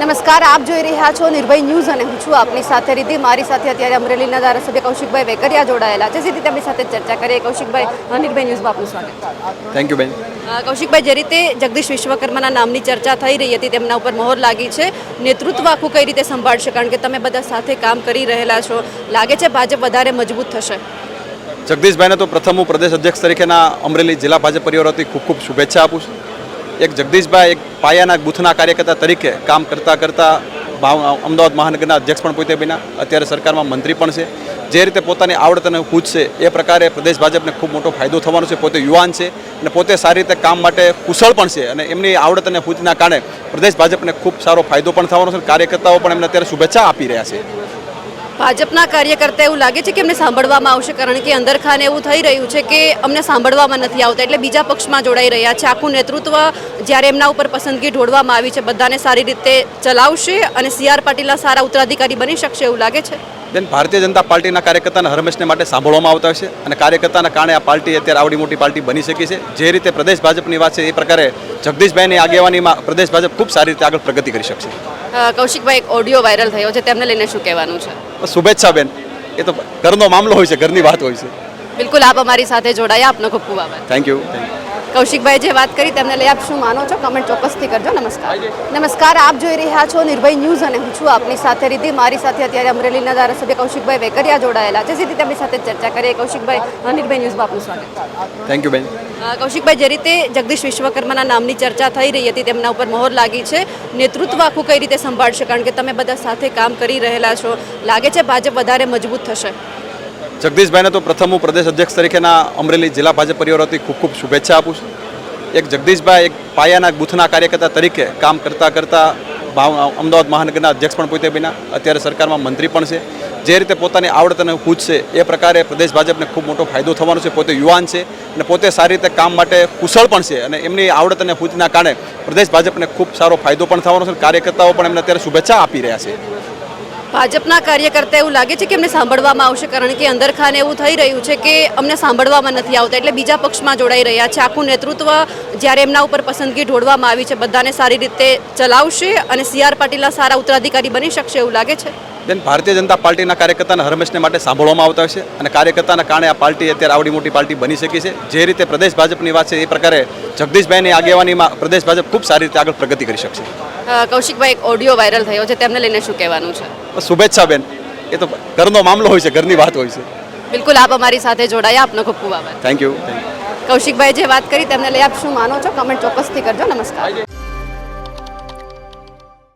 નમસ્કાર આપ જોઈ રહ્યા છો નિર્ભય ન્યૂઝ અને હું છું આપની સાથે રીતિ મારી સાથે અત્યારે અમરેલીના ધારાસભ્ય કૌશિકભાઈ વેકરિયા જોડાયેલા છે. સીધી તેમની સાથે ચર્ચા કરીએ. કૌશિકભાઈ નિર્ભય ન્યૂઝમાં આપનું સ્વાગત થેન્ક યુ બેન. કૌશિકભાઈ જે રીતે જગદીશ વિશ્વકર્માના નામની ચર્ચા થઈ રહી હતી તેમના ઉપર મહોર લાગી છે. નેતૃત્વ આખું કઈ રીતે સંભાળશે? કારણ કે તમે બધા સાથે કામ કરી રહેલા છો. લાગે છે ભાજપ વધારે મજબૂત થશે? જગદીશભાઈને તો પ્રથમ હું પ્રદેશ અધ્યક્ષ તરીકેના અમરેલી જિલ્લા ભાજપ પરિવાર ખૂબ ખૂબ શુભેચ્છા આપું છું. એક જગદીશભાઈ એક પાયાના બૂથના કાર્યકર્તા તરીકે કામ કરતા કરતાં ભાવ અમદાવાદ મહાનગરના અધ્યક્ષ પણ પોતે બન્યા. અત્યારે સરકારમાં મંત્રી પણ છે. જે રીતે પોતાની આવડત અને પૂછ છે, એ પ્રકારે પ્રદેશ ભાજપને ખૂબ મોટો ફાયદો થવાનો છે. પોતે યુવાન છે અને પોતે સારી રીતે કામ માટે કુશળ પણ છે અને એમની આવડત અને પૂછના કારણે પ્રદેશ ભાજપને ખૂબ સારો ફાયદો પણ થવાનો છે કાર્યકર્તાઓ પણ એમને અત્યારે શુભેચ્છા આપી રહ્યા છે. ભાજપના કાર્યકર્તા એવું લાગે છે કે એમને સાંભળવામાં આવશે, કારણ કે અંદરખાને એવું થઈ રહ્યું છે કે અમને સાંભળવામાં નથી આવતા, એટલે બીજા પક્ષમાં જોડાઈ રહ્યા છે. આખું નેતૃત્વ જ્યારે એમના ઉપર પસંદગી ઢોળવામાં આવી છે, બધાને સારી રીતે ચલાવશે અને સી આર સારા ઉત્તરાધિકારી બની શકશે એવું લાગે છે? બેન ભારતીય જનતા પાર્ટીના કાર્યકર્તાને હરમેશને માટે સાંભળવામાં આવતા હશે અને કાર્યકર્તાના કારણે આ પાર્ટી અત્યારે આવડી મોટી પાર્ટી બની શકી છે. જે રીતે પ્રદેશ ભાજપની વાત છે એ પ્રકારે જગદીશભાઈની આગેવાનીમાં પ્રદેશ ભાજપ ખૂબ સારી રીતે આગળ પ્રગતિ કરી શકશે. કૌશિકભાઈ એક ઓડિયો વાયરલ થયો છે તેમને લઈને શું કહેવાનું છે? શુભેચ્છા બેન. એ તો ઘરનો મામલો હોય છે ઘરની વાત હોય છે. બિલકુલ આપ અમારી સાથે જોડાયા આપનો ખૂબ ખૂબ આભાર. થેન્ક યુ કૌશિકભાઈ જે વાત કરી તેમને લઈ આપ શું માનો છો? કમેન્ટ ચોક્કસથી કરજો. નમસ્કાર. નમસ્કાર આપ જોઈ રહ્યા છો નિર્ભય ન્યૂઝ અને હું છું આપની સાથે રીધી મારી સાથે અત્યારે અમરેલીના ધારાસભ્ય કૌશિકભાઈ વેકરિયા જોડાયેલા છે. સીધી તેમની સાથે ચર્ચા કરીએ. કૌશિકભાઈ નિર્ભય ન્યૂઝમાં આપનું સ્વાગત થેન્ક યુ બેન કૌશિકભાઈ જે રીતે જગદીશ વિશ્વકર્માના નામની ચર્ચા થઈ રહી હતી તેમના ઉપર મહોર લાગી છે. નેતૃત્વ આખું કઈ રીતે સંભાળશે? કારણ કે તમે બધા સાથે કામ કરી રહેલા છો. લાગે છે ભાજપ વધારે મજબૂત થશે. જગદીશભાઈને તો પ્રથમ હું પ્રદેશ અધ્યક્ષ તરીકેના અમરેલી જિલ્લા ભાજપ પરિવાર વતી ખૂબ ખૂબ શુભેચ્છા આપું છું. એક જગદીશભાઈ એક પાયાના બૂથના કાર્યકર્તા તરીકે કામ કરતાં કરતાં ભાવ અમદાવાદ મહાનગરના અધ્યક્ષ પણ પોતે બન્યા. અત્યારે સરકારમાં મંત્રી પણ છે. જે રીતે પોતાની આવડત અને પૂછ છે, એ પ્રકારે પ્રદેશ ભાજપને ખૂબ મોટો ફાયદો થવાનો છે. પોતે યુવાન છે અને પોતે સારી રીતે કામ માટે કુશળ પણ છે અને એમની આવડત અને પૂછના કારણે પ્રદેશ ભાજપને ખૂબ સારો ફાયદો પણ થવાનો છે કાર્યકર્તાઓ પણ એમને અત્યારે શુભેચ્છા આપી રહ્યા છે. ભાજપના કાર્યકર્તા એવું લાગે છે કે એમને સાંભળવામાં આવશે, કારણ કે અંદરખાને એવું થઈ રહ્યું છે કે અમને સાંભળવામાં નથી આવતા, એટલે બીજા પક્ષમાં જોડાઈ રહ્યા છે. આખું નેતૃત્વ જ્યારે એમના ઉપર પસંદગી ઢોળવામાં આવી છે, બધાને સારી રીતે ચલાવશે અને સી પાટીલના સારા ઉત્તરાધિકારી બની શકશે એવું લાગે છે? બેન ભારતીય જનતા પાર્ટીના કાર્યકર્તાને હરમેશને માટે સાંભળવામાં આવતા હશે અને કાર્યકર્તાના કારણે આ પાર્ટી અત્યારે આવડી મોટી પાર્ટી બની શકી છે. જે રીતે પ્રદેશ ભાજપની વાત છે એ પ્રકારે જગદીશભાઈની આગેવાનીમાં પ્રદેશ ભાજપ ખૂબ સારી રીતે આગળ પ્રગતિ કરી શકશે. કૌશિકભાઈ એક ઓડિયો વાયરલ થયો છે તેમને લઈને શું કહેવાનું છે? શુભેચ્છાબેન શુભેચ્છા બેન. એ તો ઘરનો મામલો હોય છે ઘરની વાત હોય છે. બિલકુલ આપ અમારી સાથે જોડાયા. આપનો ખૂબ ખૂબ આભાર. થેન્ક યુ કૌશિકભાઈ જે વાત કરી તેમને લઈ આપ શું માનો છો? કમેન્ટ ચોક્કસથી કરજો. નમસ્કાર.